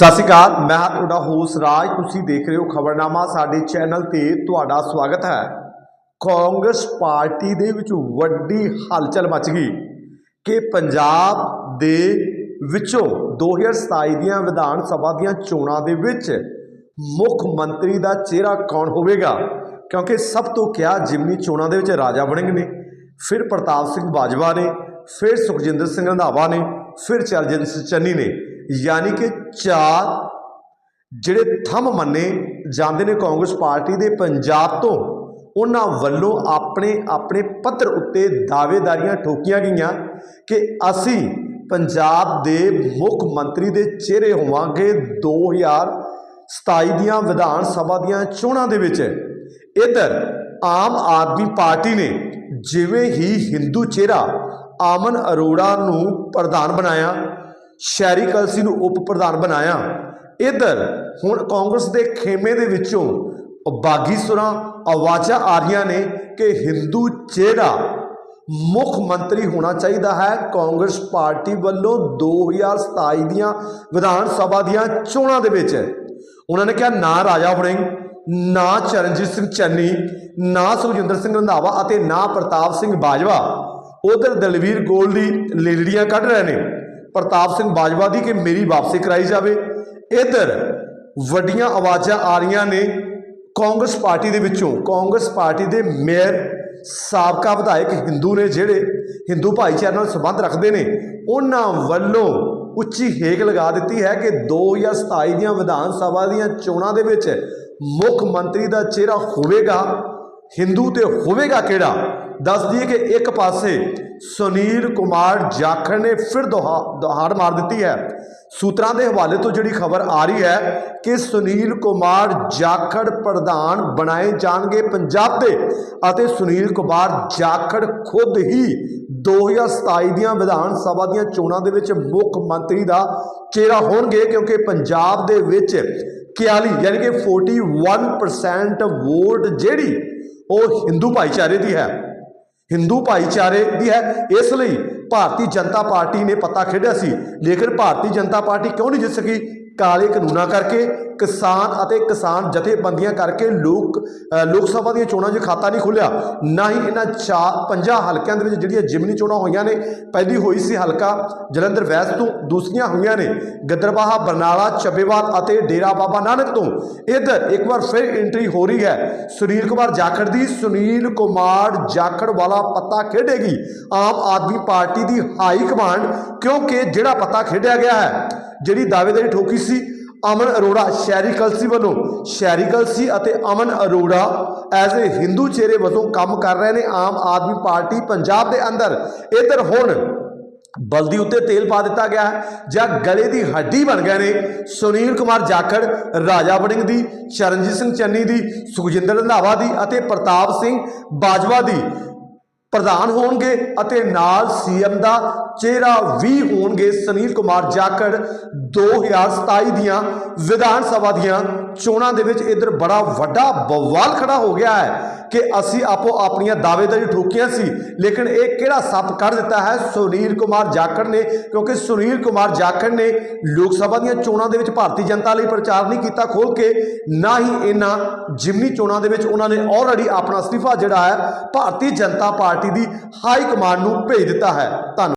ਸਤਿ ਸ਼੍ਰੀ ਅਕਾਲ, ਮੈਂ ਹਾਂ ਤੁਹਾਡਾ ਹੋਸ ਰਾਜ। ਤੁਸੀਂ ਦੇਖ ਰਹੇ ਹੋ ਖਬਰਨਾਮਾ, ਸਾਡੇ ਚੈਨਲ ਤੇ ਤੁਹਾਡਾ ਸਵਾਗਤ ਹੈ। ਕਾਂਗਰਸ ਪਾਰਟੀ ਦੇ ਵਿੱਚ ਵੱਡੀ ਹਲਚਲ ਮਚ ਗਈ ਕਿ ਪੰਜਾਬ ਦੇ ਵਿੱਚੋਂ 2027 ਦੀਆਂ ਵਿਧਾਨ ਸਭਾ ਦੀਆਂ ਚੋਣਾਂ ਦੇ ਵਿੱਚ ਮੁੱਖ ਮੰਤਰੀ ਦਾ ਚਿਹਰਾ ਕੌਣ ਹੋਵੇਗਾ? ਕਿਉਂਕਿ ਸਭ ਤੋਂ ਕਿਹਾ ਜਿਮਨੀ ਚੋਣਾਂ ਦੇ ਵਿੱਚ ਰਾਜਾ ਵੜਿੰਗ ਨੇ, ਫਿਰ ਪ੍ਰਤਾਪ ਸਿੰਘ ਬਾਜਵਾ ਨੇ, ਫਿਰ ਸੁਖਜਿੰਦਰ ਸਿੰਘ ਰੰਧਾਵਾ ਨੇ, ਫਿਰ ਚਰਨਜੀਤ ਸਿੰਘ ਚੰਨੀ ਨੇ। ਯਾਨੀ ਕਿ ਚਾਰ ਜਿਹੜੇ ਥੰਮ ਮੰਨੇ ਜਾਂਦੇ ਨੇ ਕਾਂਗਰਸ ਪਾਰਟੀ ਦੇ ਪੰਜਾਬ ਤੋਂ, ਉਹਨਾਂ ਵੱਲੋਂ ਆਪਣੇ ਆਪਣੇ ਪੱਧਰ ਉੱਤੇ ਦਾਅਵੇਦਾਰੀਆਂ ਠੋਕੀਆਂ ਗਈਆਂ ਕਿ ਅਸੀਂ ਪੰਜਾਬ ਦੇ ਮੁੱਖ ਮੰਤਰੀ ਦੇ ਚਿਹਰੇ ਹੋਵਾਂਗੇ 2027 ਦੀਆਂ ਵਿਧਾਨ ਸਭਾ ਦੀਆਂ ਚੋਣਾਂ ਦੇ ਵਿੱਚ। ਇਧਰ ਆਮ ਆਦਮੀ ਪਾਰਟੀ ਨੇ ਜਿਵੇਂ ਹੀ ਹਿੰਦੂ ਚਿਹਰਾ ਆਮਨ ਅਰੋੜਾ ਨੂੰ ਪ੍ਰਧਾਨ ਬਣਾਇਆ ਸ਼ਹਿਰੀ ਕਲਸੀ ਨੂੰ ਉਪ ਪ੍ਰਧਾਨ ਬਣਾਇਆ। ਇਧਰ ਹੁਣ ਕਾਂਗਰਸ ਦੇ ਖੇਮੇ ਦੇ ਵਿੱਚੋਂ ਬਾਗੀ ਸੁਰਾਂ ਆਵਾਜ਼ਾਂ ਆ ਰਹੀਆਂ ਨੇ ਕਿ ਹਿੰਦੂ ਚਿਹਰਾ ਮੁੱਖ ਮੰਤਰੀ ਹੋਣਾ ਚਾਹੀਦਾ ਹੈ। ਕਾਂਗਰਸ ਪਾਰਟੀ ਵੱਲੋਂ 2027 ਦੀਆਂ ਵਿਧਾਨ ਸਭਾ ਦੀਆਂ ਚੋਣਾਂ ਦੇ ਵਿੱਚ ਉਹਨਾਂ ਨੇ ਕਿਹਾ, ਨਾ ਰਾਜਾ ਵੜਿੰਗ ਨਾ ਚਰਨਜੀਤ ਸਿੰਘ ਚੰਨੀ, ਨਾ ਸੁਖਜਿੰਦਰ ਸਿੰਘ ਰੰਧਾਵਾ ਅਤੇ ਨਾ ਪ੍ਰਤਾਪ ਸਿੰਘ ਬਾਜਵਾ। ਉਧਰ ਦਲਵੀਰ ਗੋਲ ਦੀ ਲੇਲੜੀਆਂ ਕੱਢ ਰਹੇ ਨੇ। ਪ੍ਰਤਾਪ ਸਿੰਘ ਬਾਜਵਾ ਦੀ ਕਿ ਮੇਰੀ ਵਾਪਸੀ ਕਰਾਈ ਜਾਵੇ। ਇਧਰ ਵੱਡੀਆਂ ਆਵਾਜ਼ਾਂ ਆ ਰਹੀਆਂ ਨੇ ਕਾਂਗਰਸ ਪਾਰਟੀ ਦੇ ਵਿੱਚੋਂ। ਕਾਂਗਰਸ ਪਾਰਟੀ ਦੇ ਮੇਅਰ, ਸਾਬਕਾ ਵਿਧਾਇਕ ਹਿੰਦੂ ਨੇ ਜਿਹੜੇ ਹਿੰਦੂ ਭਾਈਚਾਰੇ ਨਾਲ ਸੰਬੰਧ ਰੱਖਦੇ ਨੇ, ਉਹਨਾਂ ਵੱਲੋਂ ਉੱਚੀ ਹੇਕ ਲਗਾ ਦਿੱਤੀ ਹੈ ਕਿ 2027 ਦੀਆਂ ਵਿਧਾਨ ਸਭਾ ਦੀਆਂ ਚੋਣਾਂ ਦੇ ਵਿੱਚ ਮੁੱਖ ਮੰਤਰੀ ਦਾ ਚਿਹਰਾ ਹੋਵੇਗਾ, ਹਿੰਦੂ ਤੇ ਹੋਵੇਗਾ ਕਿਹੜਾ? ਦੱਸ ਦਈਏ ਕਿ ਇੱਕ ਪਾਸੇ ਸੁਨੀਲ ਕੁਮਾਰ ਜਾਖੜ ਨੇ ਫਿਰ ਦੁਹਾ- ਦਹਾੜ ਮਾਰ ਦਿੱਤੀ ਹੈ। ਸੂਤਰਾਂ ਦੇ ਹਵਾਲੇ ਤੋਂ ਜਿਹੜੀ ਖਬਰ ਆ ਰਹੀ ਹੈ ਕਿ ਸੁਨੀਲ ਕੁਮਾਰ ਜਾਖੜ ਪ੍ਰਧਾਨ ਬਣਾਏ ਜਾਣਗੇ ਪੰਜਾਬ ਦੇ ਅਤੇ ਸੁਨੀਲ ਕੁਮਾਰ ਜਾਖੜ ਖੁਦ ਹੀ 2027 ਦੀਆਂ ਵਿਧਾਨ ਸਭਾ ਦੀਆਂ ਚੋਣਾਂ ਦੇ ਵਿੱਚ ਮੁੱਖ ਮੰਤਰੀ ਦਾ ਚਿਹਰਾ ਹੋਣਗੇ ਕਿਉਂਕਿ ਪੰਜਾਬ ਦੇ ਵਿੱਚ 41 ਯਾਨੀ ਕਿ 41% ਵੋਟ ਜਿਹੜੀ ਉਹ ਹਿੰਦੂ ਭਾਈਚਾਰੇ ਦੀ ਹੈ। ਹਿੰਦੂ ਭਾਈਚਾਰੇ ਦੀ ਹੈ ਇਸ ਲਈ ਭਾਰਤੀ ਜਨਤਾ ਪਾਰਟੀ ਨੇ ਪੱਤਾ ਖੇਡਿਆ ਸੀ। ਲੇਕਿਨ ਭਾਰਤੀ ਜਨਤਾ ਪਾਰਟੀ ਕਿਉਂ ਨਹੀਂ ਜਿੱਤ ਸਕੀ? ਕਾਲੇ ਕਾਨੂੰਨਾਂ ਕਰਕੇ, ਕਿਸਾਨ ਅਤੇ ਕਿਸਾਨ ਜਥੇਬੰਦੀਆਂ ਕਰਕੇ ਲੋਕ ਲੋਕ ਸਭਾ ਦੀਆਂ ਚੋਣਾਂ 'ਚ ਖਾਤਾ ਨਹੀਂ ਖੁੱਲਿਆ। ਨਾ ਹੀ ਇਹਨਾਂ ਚਾਰ, ਪੰਜਾਂ ਹਲਕਿਆਂ ਦੇ ਵਿੱਚ ਜਿਹੜੀਆਂ ਜਿਮਨੀ ਚੋਣਾਂ ਹੋਈਆਂ ਨੇ, ਪਹਿਲੀ ਹੋਈ ਸੀ ਹਲਕਾ ਜਲੰਧਰ ਵੈਸਟ ਤੋਂ, ਦੂਸਰੀਆਂ ਹੋਈਆਂ ਨੇ ਗਿੱਦੜਬਾਹਾ, ਬਰਨਾਲਾ ਚੱਬੇਵਾਲ ਅਤੇ ਡੇਰਾ ਬਾਬਾ ਨਾਨਕ ਤੋਂ। ਇਧਰ ਇੱਕ ਵਾਰ ਫਿਰ ਐਂਟਰੀ ਹੋ ਰਹੀ ਹੈ। ਸੁਨੀਲ ਕੁਮਾਰ ਜਾਖੜ ਦੀ, ਸੁਨੀਲ ਕੁਮਾਰ ਜਾਖੜ ਵਾਲਾ ਪੱਤਾ ਖੇਡੇਗੀ। ਆਮ ਆਦਮੀ ਪਾਰਟੀ ਦੀ ਹਾਈ ਕਮਾਂਡ, ਕਿਉਂਕਿ ਜਿਹੜਾ ਪੱਤਾ ਖੇਡਿਆ ਗਿਆ ਹੈ, ਜਿਹੜੀ ਦਾਅਵੇਦਾਰੀ ਠੋਕੀ ਸੀ, ਅਮਨ ਅਰੋੜਾ ਸ਼ਹਿਰੀ ਕਲਸੀ ਵੱਲੋਂ, ਸ਼ਹਿਰੀ ਕਲਸੀ ਅਤੇ Aman Arora as a Hindu ਚਿਹਰੇ ਵਜੋਂ ਕੰਮ ਕਰ ਰਹੇ ਨੇ, ਆਮ ਆਦਮੀ ਪਾਰਟੀ ਪੰਜਾਬ ਦੇ ਅੰਦਰ। ਇਧਰ ਹੁਣ ਬਲਦੀ ਉੱਤੇ ਤੇਲ ਪਾ ਦਿੱਤਾ ਗਿਆ ਹੈ, ਜਾਂ ਗਲੇ ਦੀ ਹੱਡੀ ਬਣ ਗਏ ਨੇ, ਸੁਨੀਲ ਕੁਮਾਰ ਜਾਖੜ, ਰਾਜਾ ਵੜਿੰਗ ਦੀ, ਚਰਨਜੀਤ ਸਿੰਘ ਚੰਨੀ ਦੀ, ਸੁਖਜਿੰਦਰ ਰੰਧਾਵਾ ਦੀ ਅਤੇ ਪ੍ਰਤਾਪ ਸਿੰਘ ਬਾਜਵਾ ਦੀ। ਪ੍ਰਧਾਨ ਹੋਣਗੇ ਅਤੇ ਨਾਲ ਸੀਐਮ ਦਾ ਚਿਹਰਾ ਵੀ ਹੋਣਗੇ ਸੁਨੀਲ ਕੁਮਾਰ ਜਾਖੜ 2027 ਦੀਆਂ ਵਿਧਾਨ ਸਭਾ ਦੀਆਂ ਚੋਣਾਂ ਦੇ ਵਿੱਚ ਇਧਰ ਬੜਾ ਵੱਡਾ ਬਵਾਲ ਖੜਾ ਹੋ ਗਿਆ ਹੈ ਕਿ ਅਸੀਂ ਆਪੋ ਆਪਣੀਆਂ ਦਾਅਵੇਦਾਰੀ ਠੋਕੀਆਂ ਸੀ, ਲੇਕਿਨ ਇਹ ਕਿਹੜਾ ਸੱਪ ਕੱਢ ਦਿੱਤਾ ਹੈ? ਸੁਨੀਲ ਕੁਮਾਰ ਜਾਖੜ ਨੇ, ਕਿਉਂਕਿ ਸੁਨੀਲ ਕੁਮਾਰ ਜਾਖੜ ਨੇ ਲੋਕ ਸਭਾ ਦੀਆਂ ਚੋਣਾਂ ਦੇ ਵਿੱਚ ਭਾਰਤੀ ਜਨਤਾ ਲਈ ਪ੍ਰਚਾਰ ਨਹੀਂ ਕੀਤਾ ਖੋਲ ਕੇ, ਨਾ ਹੀ ਇਹਨਾਂ ਜਿਮਨੀ ਚੋਣਾਂ ਦੇ ਵਿੱਚ ਉਹਨਾਂ ਨੇ ਆਲਰੇਡੀ ਆਪਣਾ ਅਸਤੀਫਾ ਜਿਹੜਾ ਹੈ, ਭਾਰਤੀ ਜਨਤਾ ਪਾਰਟੀ ਦੀ ਹਾਈ ਕਮਾਂਡ ਨੂੰ ਭੇਜ ਦਿੱਤਾ ਹੈ। ਧੰਨਵਾਦ।